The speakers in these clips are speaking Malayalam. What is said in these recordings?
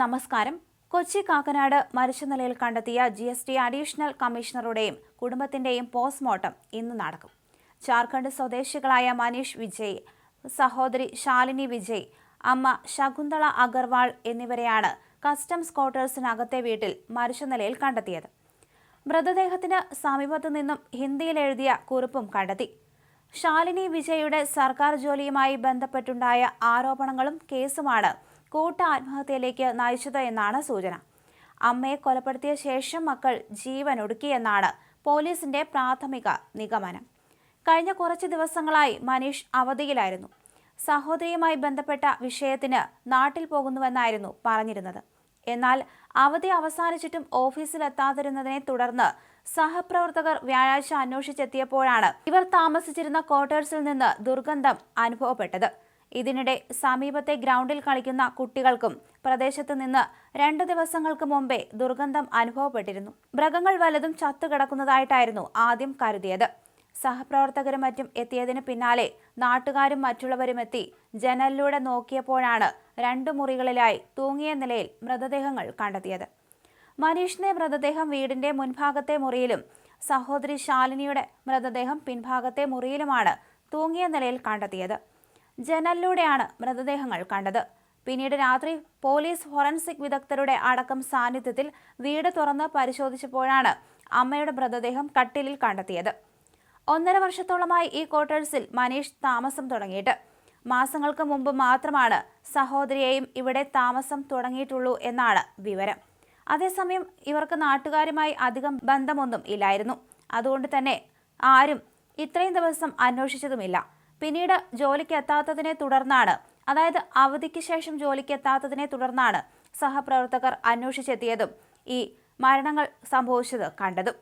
നമസ്കാരം. കൊച്ചി കാക്കനാട് മരിച്ച നിലയിൽ കണ്ടെത്തിയ ജി എസ് ടി അഡീഷണൽ കമ്മീഷണറുടെയും കുടുംബത്തിന്റെയും പോസ്റ്റ്മോർട്ടം ഇന്ന് നടക്കും. ജാർഖണ്ഡ് സ്വദേശികളായ മനീഷ് വിജയ് സഹോദരി ശാലിനി വിജയ് അമ്മ ശകുന്തള അഗർവാൾ എന്നിവരെയാണ് കസ്റ്റംസ് ക്വാർട്ടേഴ്സിനകത്തെ വീട്ടിൽ മരിച്ച നിലയിൽ കണ്ടെത്തിയത്. മൃതദേഹത്തിന് സമീപത്തു നിന്നും ഹിന്ദിയിൽ എഴുതിയ കുറിപ്പും കണ്ടെത്തി. ശാലിനി വിജയുടെ സർക്കാർ ജോലിയുമായി ബന്ധപ്പെട്ടുണ്ടായ ആരോപണങ്ങളും കേസുമാണ് കൂട്ട ആത്മഹത്യയിലേക്ക് നയിച്ചത് എന്നാണ് സൂചന. അമ്മയെ കൊലപ്പെടുത്തിയ ശേഷം മക്കൾ ജീവൻ ഒടുക്കിയെന്നാണ് പോലീസിന്റെ പ്രാഥമിക നിഗമനം. കഴിഞ്ഞ കുറച്ച് ദിവസങ്ങളായി മനീഷ് അവധിയിലായിരുന്നു. സഹോദരിയുമായി ബന്ധപ്പെട്ട വിഷയത്തിന് നാട്ടിൽ പോകുന്നുവെന്നായിരുന്നു പറഞ്ഞിരുന്നത്. എന്നാൽ അവധി അവസാനിച്ചിട്ടും ഓഫീസിലെത്താതിരുന്നതിനെ തുടർന്ന് സഹപ്രവർത്തകർ വ്യാഴാഴ്ച അന്വേഷിച്ചെത്തിയപ്പോഴാണ് ഇവർ താമസിച്ചിരുന്ന ക്വാർട്ടേഴ്സിൽ നിന്ന് ദുർഗന്ധം അനുഭവപ്പെട്ടത്. ഇതിനിടെ സമീപത്തെ ഗ്രൗണ്ടിൽ കളിക്കുന്ന കുട്ടികൾക്കും പ്രദേശത്ത് നിന്ന് രണ്ട് ദിവസങ്ങൾക്ക് മുമ്പേ ദുർഗന്ധം അനുഭവപ്പെട്ടിരുന്നു. മൃഗങ്ങൾ വലതും ചത്തുകിടക്കുന്നതായിട്ടായിരുന്നു ആദ്യം കരുതിയത്. സഹപ്രവർത്തകരും മറ്റും എത്തിയതിന് പിന്നാലെ നാട്ടുകാരും മറ്റുള്ളവരും എത്തി ജനലിലൂടെ നോക്കിയപ്പോഴാണ് രണ്ടു മുറികളിലായി തൂങ്ങിയ നിലയിൽ മൃതദേഹങ്ങൾ കണ്ടെത്തിയത്. മനീഷിന്റെ മൃതദേഹം വീടിന്റെ മുൻഭാഗത്തെ മുറിയിലും സഹോദരി ശാലിനിയുടെ മൃതദേഹം പിൻഭാഗത്തെ മുറിയിലുമാണ് തൂങ്ങിയ നിലയിൽ കണ്ടെത്തിയത്. ജനലിലൂടെയാണ് മൃതദേഹങ്ങൾ കണ്ടത്. പിന്നീട് രാത്രി പോലീസ് ഫോറൻസിക് വിദഗ്ധരുടെ അടക്കം സാന്നിധ്യത്തിൽ വീട് തുറന്ന് പരിശോധിച്ചപ്പോഴാണ് അമ്മയുടെ മൃതദേഹം കട്ടിലിൽ കണ്ടെത്തിയത്. ഒന്നര വർഷത്തോളമായി ഈ ക്വാർട്ടേഴ്സിൽ മനീഷ് താമസം തുടങ്ങിയിട്ട്. മാസങ്ങൾക്ക് മുമ്പ് മാത്രമാണ് സഹോദരിയെയും ഇവിടെ താമസം തുടങ്ങിയിട്ടുള്ളൂ എന്നാണ് വിവരം. അതേസമയം ഇവർക്ക് നാട്ടുകാരുമായി അധികം ബന്ധമൊന്നും ഇല്ലായിരുന്നു. അതുകൊണ്ട് തന്നെ ആരും ഇത്രയും ദിവസം അന്വേഷിച്ചതുമില്ല. പിന്നീട് ജോലിക്ക് എത്താത്തതിനെ തുടർന്നാണ് അതായത് അവധിക്ക് ശേഷം ജോലിക്ക് എത്താത്തതിനെ തുടർന്നാണ് സഹപ്രവർത്തകർ അന്വേഷിച്ചെത്തിയതും ഈ മരണങ്ങൾ സംഭവിച്ചത് കണ്ടതും.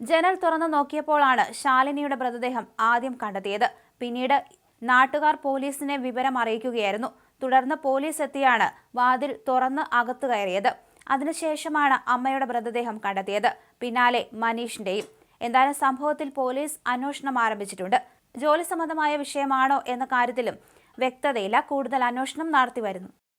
ജനൽ തുറന്നു നോക്കിയപ്പോഴാണ് ശാലിനിയുടെ മൃതദേഹം ആദ്യം കണ്ടെത്തിയത്. പിന്നീട് നാട്ടുകാർ പോലീസിനെ വിവരം അറിയിക്കുകയായിരുന്നു തുടർന്ന് പോലീസ് എത്തിയാണ് വാതിൽ തുറന്ന് അകത്തു കയറിയത്. അതിനുശേഷമാണ് അമ്മയുടെ മൃതദേഹം കണ്ടെത്തിയത്. പിന്നാലെ മനീഷിന്റെയും. എന്തായാലും സംഭവത്തിൽ പോലീസ് അന്വേഷണം ആരംഭിച്ചിട്ടുണ്ട്. ജോലി സംബന്ധമായ വിഷയമാണോ എന്ന കാര്യത്തിലും വ്യക്തതയില്ല. കൂടുതൽ അന്വേഷണം നടത്തി വരുന്നു.